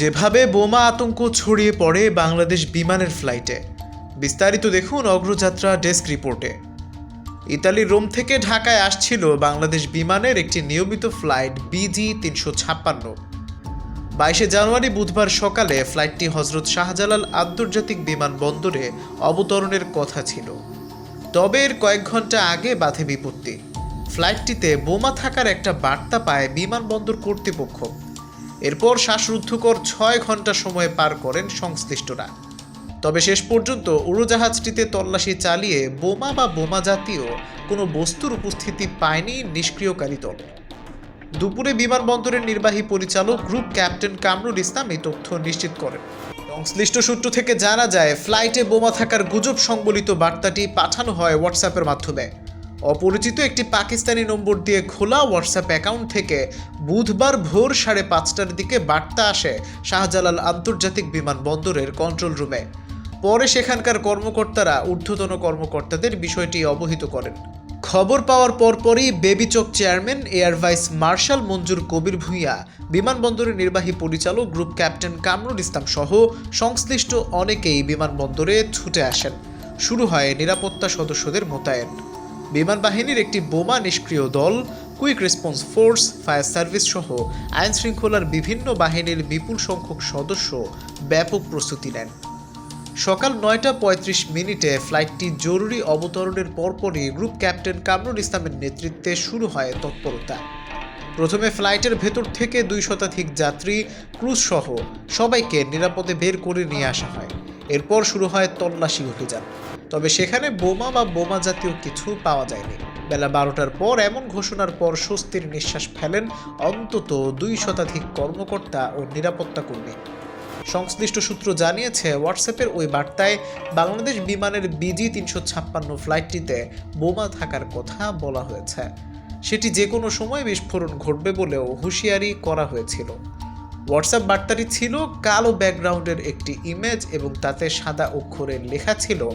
যেভাবে বোমা আতঙ্ক ছড়িয়ে পড়ে বাংলাদেশ বিমানের ফ্লাইটে। বিস্তারিত দেখুন অগ্রযাত্রা ডেস্ক রিপোর্টে। ইতালির রোম থেকে ঢাকায় আসছিল বাংলাদেশ বিমানের একটি নিয়মিত ফ্লাইট বিজি তিনশো ছাপ্পান্ন। বাইশে জানুয়ারি বুধবার সকালে ফ্লাইটটি হজরত শাহজালাল আন্তর্জাতিক বিমানবন্দরে অবতরণের কথা ছিল। তবে এর কয়েক ঘণ্টা আগে বাধে বিপত্তি। ফ্লাইটটিতে বোমা থাকার একটা বার্তা পায় বিমানবন্দর কর্তৃপক্ষ। এরপর শ্বাসরুদ্ধকর ছয় ঘণ্টা সময় পার করেন সংশ্লিষ্টরা। তবে শেষ পর্যন্ত উড়োজাহাজটিতে তল্লাশি চালিয়ে বোমা বা বোমা জাতীয় কোনো বস্তুর উপস্থিতি পায়নি নিষ্ক্রিয়কারী দল। দুপুরে বিমানবন্দরের নির্বাহী পরিচালক গ্রুপ ক্যাপ্টেন কামরুল ইসলাম এই তথ্য নিশ্চিত করেন। সংশ্লিষ্ট সূত্র থেকে জানা যায়, ফ্লাইটে বোমা থাকার গুজব সংবলিত বার্তাটি পাঠানো হয় হোয়াটসঅ্যাপের মাধ্যমে। অপরিচিত একটি পাকিস্তানি নম্বর দিয়ে খোলা হোয়াটসঅ্যাপ অ্যাকাউন্ট থেকে বুধবার ভোর সাড়ে পাঁচটার দিকে বার্তা আসে শাহজালাল আন্তর্জাতিক বিমানবন্দরের কন্ট্রোল রুমে পরে সেখানকার কর্মকর্তারা ঊর্ধ্বতন কর্মকর্তাদের বিষয়টি অবহিত করেন। খবর পাওয়ার পরপরই বেবিচক chairman, air vice marshal Manzur Kabir Bhuiyan, বিমানবন্দরের নির্বাহী পরিচালক গ্রুপ ক্যাপ্টেন কামরুল ইসলাম সহ সংশ্লিষ্ট অনেকেই বিমানবন্দরে ছুটে আসেন। শুরু হয় নিরাপত্তা সদস্যদের মোতায়েন। বিমান বাহিনীর একটি বোমা নিষ্ক্রিয় দল, quick response force, fire service সহ আইন শৃঙ্খলার বিভিন্ন বাহিনীর বিপুল সংখ্যক সদস্য ব্যাপক প্রস্তুতি নেন। সকাল নয়টা পঁয়ত্রিশ মিনিটে ফ্লাইটটি জরুরি অবতরণের পরপরই গ্রুপ ক্যাপ্টেন কামরুল ইসলামের নেতৃত্বে শুরু হয় তৎপরতা। প্রথমে ফ্লাইটের ভেতর থেকে দুই শতাধিক যাত্রী, ক্রুজ সহ সবাইকে নিরাপদে বের করে নিয়ে আসা হয়। এরপর শুরু হয় তল্লাশি অভিযান। তবে সেখানে বোমা বা বোমা জাতীয় কিছু পাওয়া যায়নি। বেলা বারোটার পর এমন ঘোষণার পর স্বস্তির নিঃশ্বাস ফেলেন অন্তত দুই শতাধিক কর্মকর্তা ও নিরাপত্তা কর্মী। সংশ্লিষ্ট সূত্র জানিয়েছে, হোয়াটসঅ্যাপের ওই বার্তায় বাংলাদেশ বিমানের বিজি তিনশো ছাপ্পান্ন ফ্লাইটটিতে বোমা থাকার কথা বলা হয়েছে। সেটি যে কোনো সময় বিস্ফোরণ ঘটবে বলেও হুঁশিয়ারি করা হয়েছিল। হোয়াটসঅ্যাপ বার্তাটি ছিল, কালো ব্যাকগ্রাউন্ডের একটি ইমেজ এবং তাতে সাদা অক্ষরে লেখা ছিল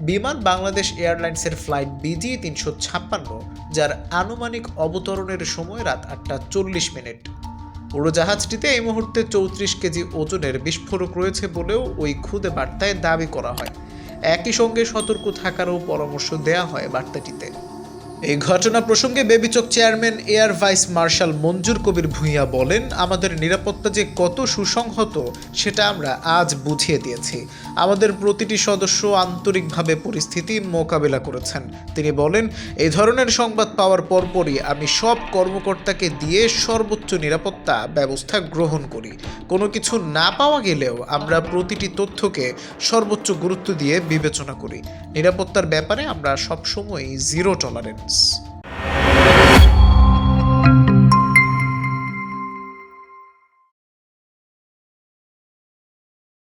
বিমান বাংলাদেশ এয়ারলাইন্সের ফ্লাইট বিজি তিনশো ছাপ্পান্ন, যার আনুমানিক অবতরণের সময় রাত আটটা চল্লিশ মিনিট। উড়োজাহাজটিতে এই মুহূর্তে চৌত্রিশ কেজি ওজনের বিস্ফোরক রয়েছে বলেও ওই খুদে বার্তায় দাবি করা হয়। একই সঙ্গে সতর্ক থাকারও পরামর্শ দেয়া হয় বার্তাটিতে। এই ঘটনা প্রসঙ্গে বেবিচক chairman air vice marshal Manzur Kabir Bhuiyan বলেন, আমাদের নিরাপত্তা যে কত সুসংহত, সেটা আমরা আজ বুঝিয়ে দিয়েছি। আমাদের প্রতিটি সদস্য আন্তরিকভাবে পরিস্থিতি মোকাবেলা করেছেন। তিনি বলেন, এই ধরনের সংবাদ পাওয়ার পরপরই আমি সব কর্মকর্তাকে দিয়ে সর্বোচ্চ নিরাপত্তা ব্যবস্থা গ্রহণ করি। কোনো কিছু না পাওয়া গেলেও আমরা প্রতিটি তথ্যকে সর্বোচ্চ গুরুত্ব দিয়ে বিবেচনা করি। নিরাপত্তার ব্যাপারে আমরা সবসময়ই জিরো Thoughts.